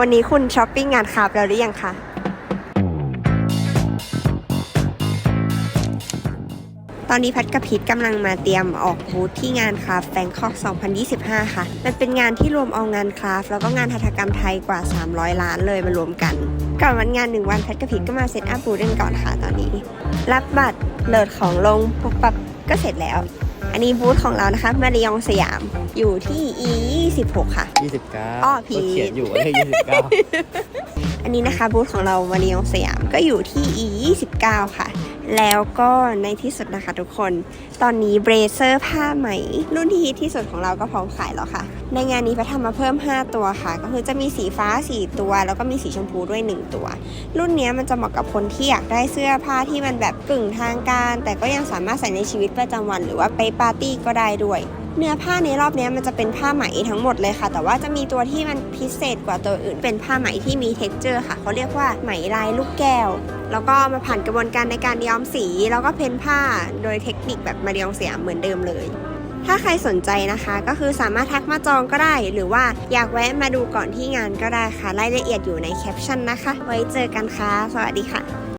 วันนี้คุณช้อปปิ้งงานคราฟแล้วหรือยังคะ ตอนนี้พัดกับพีทกำลังมาเตรียมออกบูธที่งานคราฟแบงคอก 2025 ค่ะ มันเป็นงานที่รวมเอางานคราฟแล้วก็งานหัตถกรรมไทยกว่า 300 ล้านเลยมารวมกัน ก่อนวันงานหนึ่งวันพัดกับพีทก็มาเซตอัพบูธกันก่อนค่ะตอนนี้ รับบัตรโหลดของลงปุ๊บปั๊บก็เสร็จแล้ว อันนี้บูธของเรานะคะมาริยองสยามอยู่ที่ E 26ค่ะ29อ้อผิดก็เขียนอยู่ว่าเลข29อันนี้นะคะบูธของเรามาริยองสยามก็อยู่ที่ E 29ค่ะ แล้วก็ในที่สุดนะคะทุกคน ตอนนี้เบรเซอร์ผ้าไหม รุ่นที่ฮิตที่สุดของเราก็พร้อมขายแล้วค่ะ ในงานนี้พระทำมาเพิ่ม 5 ตัวค่ะ ก็คือจะมีสีฟ้า 4 ตัว แล้วก็มีสีชมพูด้วย 1 ตัว รุ่นนี้มันจะเหมาะกับคนที่อยากได้เสื้อผ้าที่มันแบบกึ่งทางการ แต่ก็ยังสามารถใส่ในชีวิตประจำวัน หรือว่าไปปาร์ตี้ก็ได้ด้วยเนื้อผ้าในรอบนี้มันจะเป็นผ้าไหมทั้งหมดเลยค่ะ แต่ว่าจะมีตัวที่มันพิเศษกว่าตัวอื่น เป็นผ้าไหมที่มี t e x t อร์ค่ะ เขาเรียกว่าไหมลายลูกแก้ว แล้วก็มาผ่านกระบวนการในการย้อมสี แล้วก็เพ้นผ้าโดยเทคนิคแบบมาเรียงเสียเหมือนเดิมเลย ถ้าใครสนใจนะคะ ก็คือสามารถทักมาจองก็ได้ หรือว่าอยากแวะมาดูก่อนที่งานก็ได้ค่ะรายละเอียดอยู่ในแคปชั่นนะคะ ไว้เจอกันค่ะ สวัสดีค่ะ